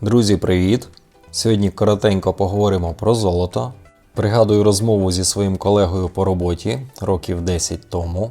Друзі, привіт! Сьогодні коротенько поговоримо про золото. Пригадую розмову зі своїм колегою по роботі років 10 тому.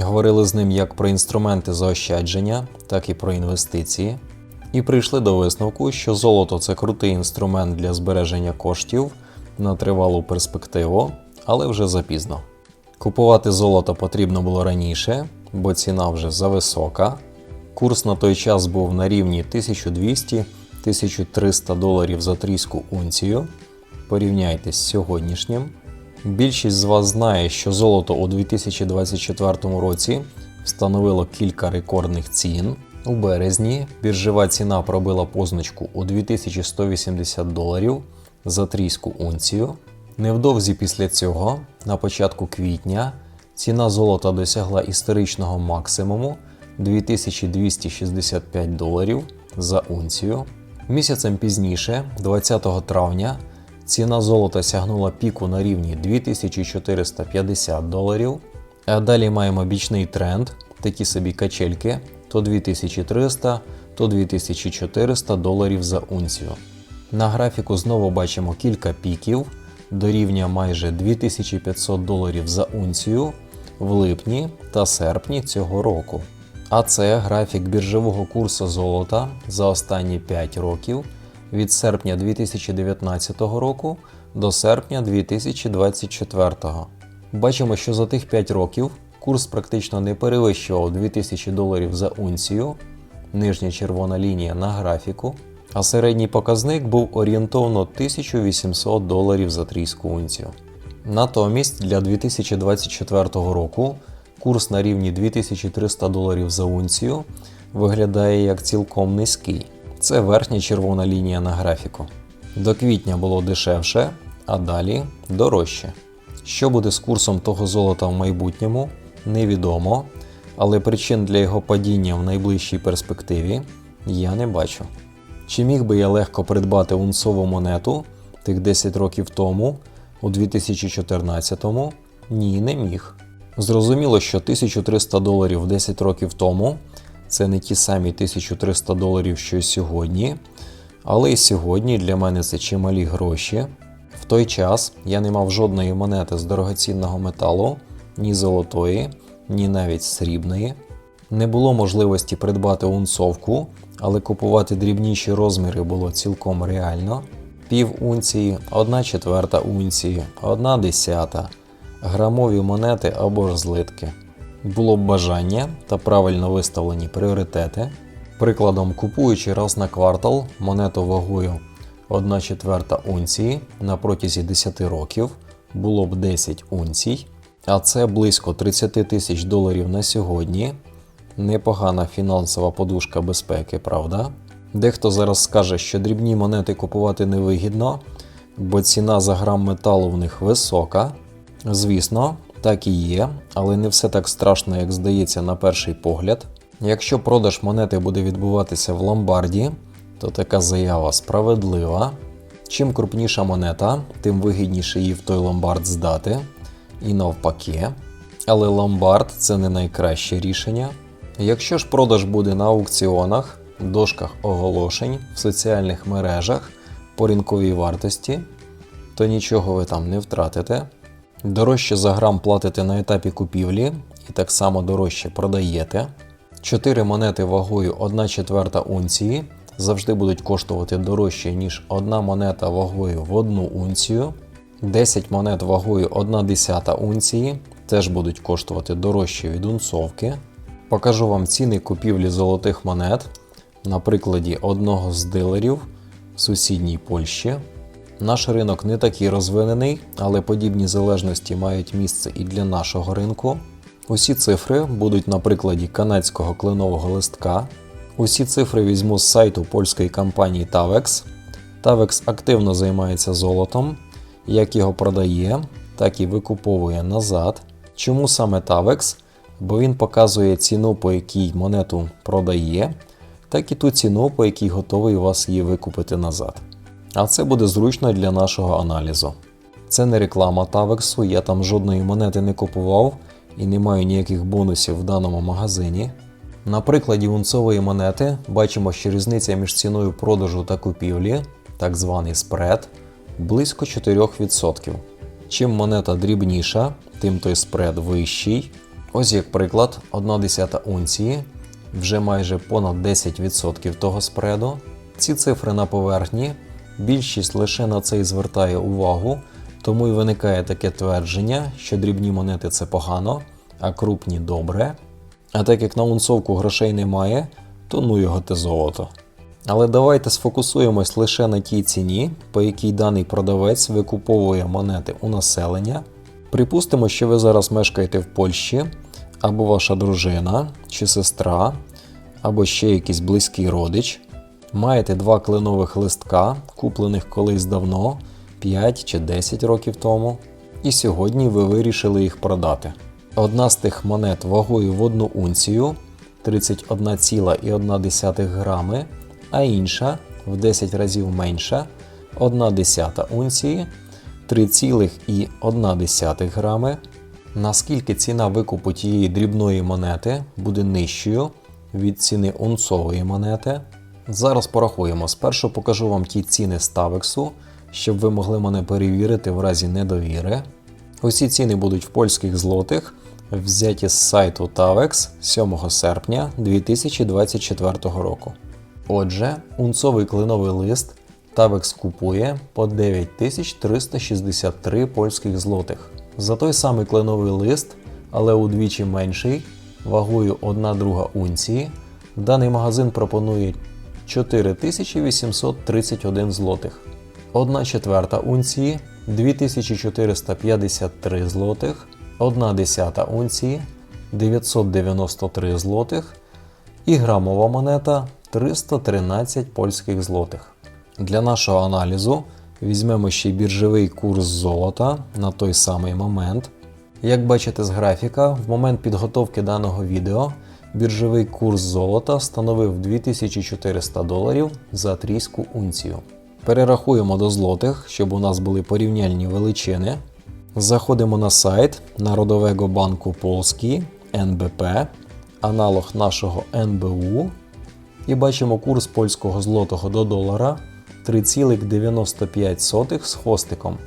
Говорили з ним як про інструменти заощадження, так і про інвестиції. І прийшли до висновку, що золото це крутий інструмент для збереження коштів на тривалу перспективу, але вже запізно. Купувати золото потрібно було раніше, бо ціна вже зависока. Курс на той час був на рівні 1200-1300 доларів за трійську унцію. Порівняйте з сьогоднішнім. Більшість з вас знає, що золото у 2024 році встановило кілька рекордних цін. У березні біржева ціна пробила позначку у 2180 доларів за трійську унцію. Невдовзі після цього, на початку квітня, ціна золота досягла історичного максимуму 2265 доларів за унцію. Місяцем пізніше, 20 травня, ціна золота сягнула піку на рівні 2450 доларів. А далі маємо бічний тренд, такі собі качельки, то 2300, то 2400 доларів за унцію. На графіку знову бачимо кілька піків до рівня майже 2500 доларів за унцію в липні та серпні цього року. А це графік біржового курсу золота за останні 5 років від серпня 2019 року до серпня 2024. Бачимо, що за тих 5 років курс практично не перевищував 2000 доларів за унцію, нижня червона лінія на графіку, а середній показник був орієнтовно 1800 доларів за трійську унцію. Натомість для 2024 року курс на рівні 2300 доларів за унцію виглядає як цілком низький. Це верхня червона лінія на графіку. До квітня було дешевше, а далі дорожче. Що буде з курсом того золота в майбутньому, невідомо, але причин для його падіння в найближчій перспективі я не бачу. Чи міг би я легко придбати унцову монету тих 10 років тому, у 2014-му? Ні, не міг. Зрозуміло, що 1300 доларів 10 років тому це не ті самі 1300 доларів, що й сьогодні, але і сьогодні для мене це чималі гроші. В той час я не мав жодної монети з дорогоцінного металу, ні золотої, ні навіть срібної. Не було можливості придбати унцовку, але купувати дрібніші розміри було цілком реально. Пів унції, одна четверта унції, одна десята, грамові монети або ж злитки. Було б бажання та правильно виставлені пріоритети. Прикладом, купуючи раз на квартал монету вагою 1 четверта унції на протязі 10 років було б 10 унцій, а це близько 30 тисяч доларів на сьогодні. Непогана фінансова подушка безпеки, правда? Дехто зараз скаже, що дрібні монети купувати невигідно, бо ціна за грам металу в них висока. Звісно, так і є, але не все так страшно, як здається на перший погляд. Якщо продаж монети буде відбуватися в ломбарді, то така заява справедлива. Чим крупніша монета, тим вигідніше її в той ломбард здати. І навпаки. Але ломбард це не найкраще рішення. Якщо ж продаж буде на аукціонах, дошках оголошень, в соціальних мережах по ринковій вартості, то нічого ви там не втратите. Дорожче за грам платите на етапі купівлі і так само дорожче продаєте. 4 монети вагою 1 четверта унції завжди будуть коштувати дорожче, ніж одна монета вагою в 1 унцію. 10 монет вагою 1 десята унції теж будуть коштувати дорожче від унцовки. Покажу вам ціни купівлі золотих монет на прикладі одного з дилерів в сусідній Польщі. Наш ринок не такий розвинений, але подібні залежності мають місце і для нашого ринку. Усі цифри будуть на прикладі канадського кленового листка. Усі цифри візьму з сайту польської компанії Tavex. Tavex активно займається золотом, як його продає, так і викуповує назад. Чому саме Tavex? Бо він показує ціну, по якій монету продає, так і ту ціну, по якій готовий вас її викупити назад. А це буде зручно для нашого аналізу. Це не реклама Тавексу, я там жодної монети не купував і не маю ніяких бонусів в даному магазині. На прикладі унцової монети бачимо, що різниця між ціною продажу та купівлі, так званий спред, близько 4%. Чим монета дрібніша, тим той спред вищий. Ось як приклад, 1 десята унції вже майже понад 10% того спреду. Ці цифри на поверхні, більшість лише на це й звертає увагу, тому й виникає таке твердження, що дрібні монети це погано, а крупні добре. А так як на унцовку грошей немає, то ну його те золото. Але давайте сфокусуємось лише на тій ціні, по якій даний продавець викуповує монети у населення. Припустимо, що ви зараз мешкаєте в Польщі, або ваша дружина чи сестра, або ще якийсь близький родич. Маєте два кленових листка, куплених колись давно, 5 чи 10 років тому, і сьогодні ви вирішили їх продати. Одна з тих монет вагою в одну унцію 31,1 грами, а інша в 10 разів менша 1 десята унції 3,1 грами. Наскільки ціна викупу тієї дрібної монети буде нижчою від ціни унцової монети? Зараз порахуємо. Спершу покажу вам ті ціни Ставексу, щоб ви могли мене перевірити в разі недовіри. Усі ціни будуть в польських злотих, взяті з сайту Tavex 7 серпня 2024 року. Отже, унцовий кленовий лист Tavex купує по 9363 польських злотих. За той самий кленовий лист, але удвічі менший, вагою 1 друга унції, даний магазин пропонує 4831 злотих. 1 четверта унції 2453 злотих, 1 десята унції 993 злотих і грамова монета 313 польських злотих. Для нашого аналізу візьмемо ще й біржовий курс золота на той самий момент. Як бачите з графіка, в момент підготовки даного відео біржовий курс золота становив 2400 доларів за трійську унцію. Перерахуємо до злотих, щоб у нас були порівняльні величини. Заходимо на сайт Народового банку Полський НБП, аналог нашого НБУ, і бачимо курс польського злотого до долара 3,95 з хвостиком,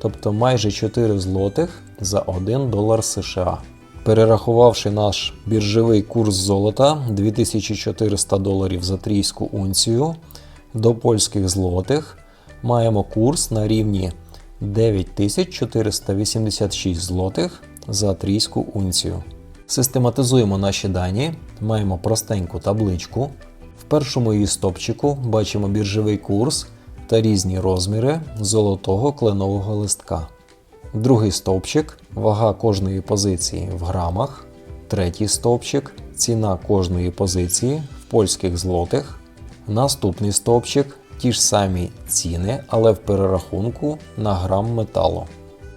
тобто майже 4 злотих за 1 долар США. Перерахувавши наш біржовий курс золота 2400 доларів за трійську унцію до польських злотих, маємо курс на рівні 9486 злотих за трійську унцію. Систематизуємо наші дані, маємо простеньку табличку. В першому її стопчику бачимо біржовий курс та різні розміри золотого кленового листка. Другий стовпчик вага кожної позиції в грамах. Третій стовпчик ціна кожної позиції в польських злотих. Наступний стовпчик ті ж самі ціни, але в перерахунку на грам металу.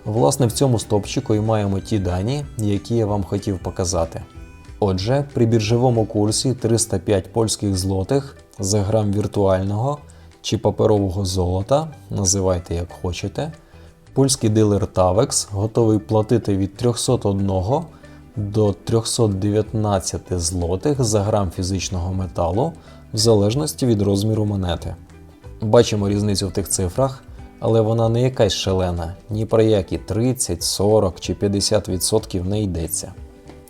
Власне, в цьому стовпчику і маємо ті дані, які я вам хотів показати. Отже, при біржовому курсі 305 польських злотих за грам віртуального чи паперового золота, називайте як хочете, польський дилер Tavex готовий платити від 301 до 319 злотих за грам фізичного металу в залежності від розміру монети. Бачимо різницю в тих цифрах, але вона не якась шалена, ні про які 30, 40 чи 50% не йдеться.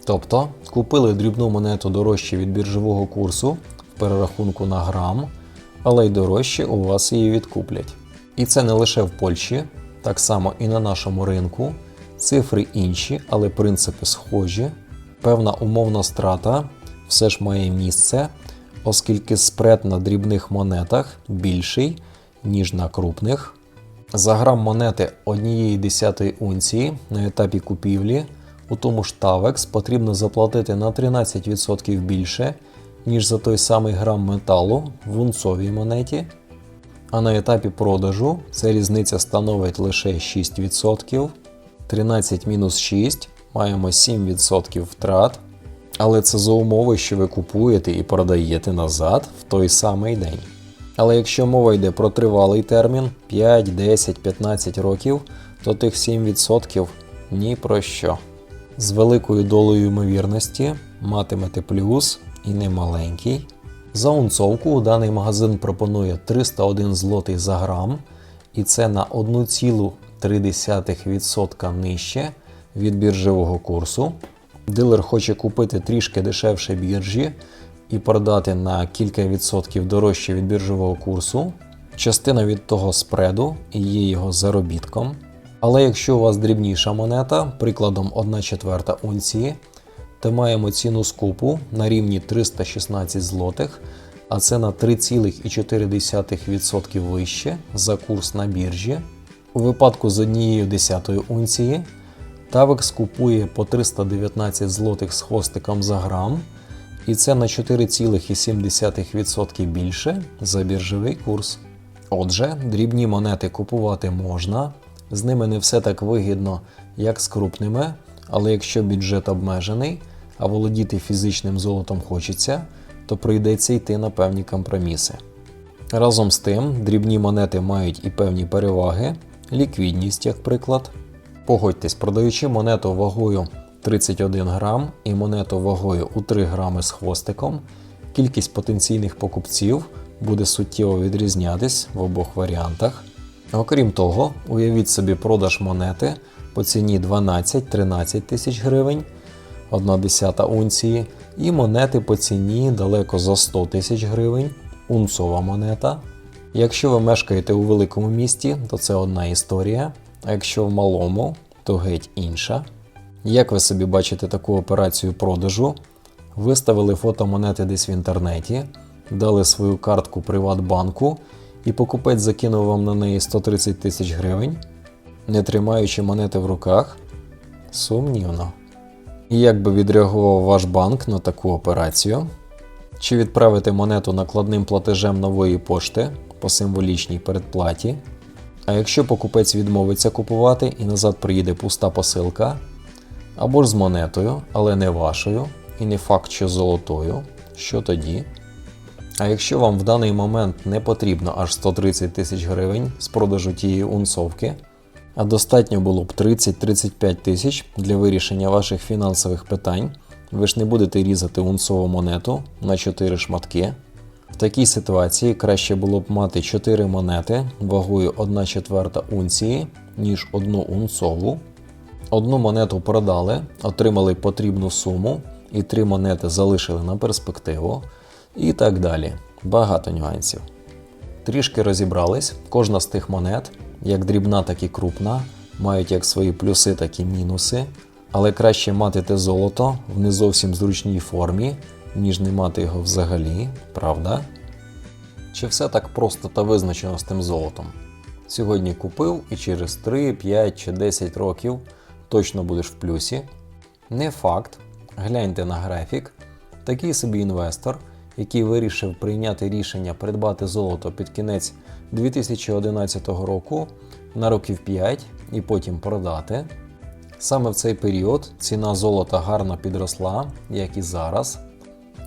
Тобто купили дрібну монету дорожче від біржового курсу в перерахунку на грам, але й дорожче у вас її відкуплять. І це не лише в Польщі, так само і на нашому ринку. Цифри інші, але принципи схожі. Певна умовна страта все ж має місце, оскільки спред на дрібних монетах більший, ніж на крупних. За грам монети однієї десятої унції на етапі купівлі у тому ж Tavex потрібно заплатити на 13% більше, ніж за той самий грам металу в унцовій монеті. А на етапі продажу ця різниця становить лише 6%. 13 мінус 6 маємо 7% втрат. Але це за умови, що ви купуєте і продаєте назад в той самий день. Але якщо мова йде про тривалий термін 5, 10, 15 років, то тих 7% ні про що. З великою долею ймовірності матимете плюс і не маленький. За унцовку даний магазин пропонує 301 злотий за грам, і це на 1,3% нижче від біржового курсу. Дилер хоче купити трішки дешевше біржі і продати на кілька відсотків дорожче від біржового курсу. Частина від того спреду і є його заробітком. Але якщо у вас дрібніша монета, прикладом 1 четверта унції, то маємо ціну скупу на рівні 316 злотих, а це на 3,4% вище за курс на біржі. У випадку з однією десятою унції Тавекс купує по 319 злотих з хвостиком за грам, і це на 4,7% більше за біржовий курс. Отже, дрібні монети купувати можна, з ними не все так вигідно, як з крупними, але якщо бюджет обмежений, а володіти фізичним золотом хочеться, то прийдеться йти на певні компроміси. Разом з тим, дрібні монети мають і певні переваги, ліквідність, як приклад. Погодьтесь, продаючи монету вагою 31 грам і монету вагою у 3 грами з хвостиком, кількість потенційних покупців буде суттєво відрізнятись в обох варіантах. Окрім того, уявіть собі продаж монети по ціні 12-13 тисяч гривень, 1 десята унції, і монети по ціні далеко за 100 тисяч гривень, унцова монета. Якщо ви мешкаєте у великому місті, то це одна історія, а якщо в малому, то геть інша. Як ви собі бачите таку операцію продажу? Виставили фото монети десь в інтернеті, дали свою картку Приватбанку, і покупець закинув вам на неї 130 тисяч гривень, не тримаючи монети в руках? Сумнівно. І як би відреагував ваш банк на таку операцію? Чи відправити монету накладним платежем нової пошти по символічній передплаті? А якщо покупець відмовиться купувати і назад приїде пуста посилка, або ж з монетою, але не вашою, і не факт, що золотою, що тоді? А якщо вам в даний момент не потрібно аж 130 тисяч гривень з продажу тієї унцовки, а достатньо було б 30-35 тисяч для вирішення ваших фінансових питань, ви ж не будете різати унцову монету на 4 шматки. В такій ситуації краще було б мати 4 монети вагою 1 четверта унції, ніж одну унцову. Одну монету продали, отримали потрібну суму, і три монети залишили на перспективу, і так далі. Багато нюансів. Трішки розібрались, кожна з тих монет, як дрібна, так і крупна, мають як свої плюси, так і мінуси, але краще мати те золото в не зовсім зручній формі, ніж не мати його взагалі, правда? Чи все так просто та визначено з тим золотом? Сьогодні купив і через 3, 5 чи 10 років точно будеш в плюсі? Не факт. Гляньте на графік. Такий собі інвестор, який вирішив прийняти рішення придбати золото під кінець 2011 року на років 5 і потім продати. Саме в цей період ціна золота гарно підросла, як і зараз.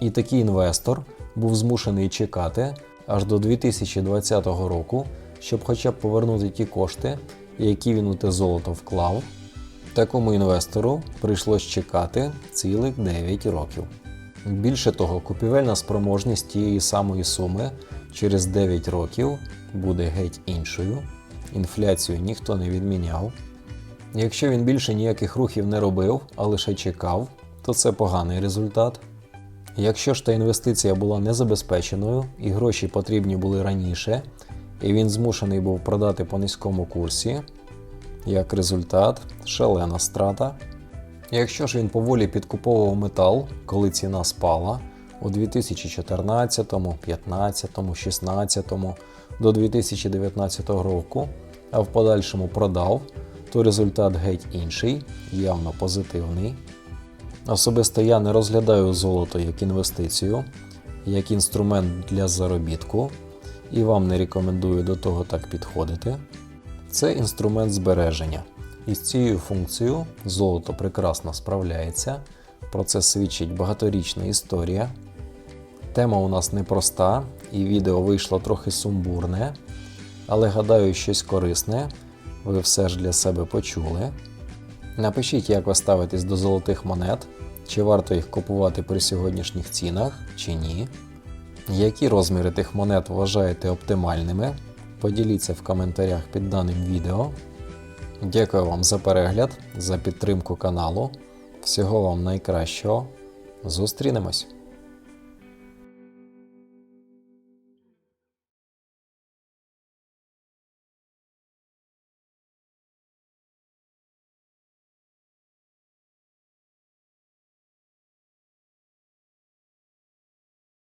І такий інвестор був змушений чекати аж до 2020 року, щоб хоча б повернути ті кошти, які він у те золото вклав. Такому інвестору прийшлось чекати цілих 9 років. Більше того, купівельна спроможність тієї самої суми через 9 років буде геть іншою. Інфляцію ніхто не відміняв. Якщо він більше ніяких рухів не робив, а лише чекав, то це поганий результат. Якщо ж та інвестиція була незабезпеченою і гроші потрібні були раніше, і він змушений був продати по низькому курсі, як результат, шалена страта. Якщо ж він поволі підкуповував метал, коли ціна спала у 2014, 15, 16 до 2019 року, а в подальшому продав, то результат геть інший, явно позитивний. Особисто я не розглядаю золото як інвестицію, як інструмент для заробітку, і вам не рекомендую до того так підходити. Це інструмент збереження. І з цією функцією золото прекрасно справляється. Про це свідчить багаторічна історія. Тема у нас непроста, і відео вийшло трохи сумбурне, але гадаю, щось корисне ви все ж для себе почули. Напишіть, як ви ставитесь до золотих монет, Чи варто їх купувати при сьогоднішніх цінах, чи ні? Які розміри тих монет вважаєте оптимальними? Поділіться в коментарях під даним відео. Дякую вам за перегляд, за підтримку каналу. Всього вам найкращого. Зустрінемось!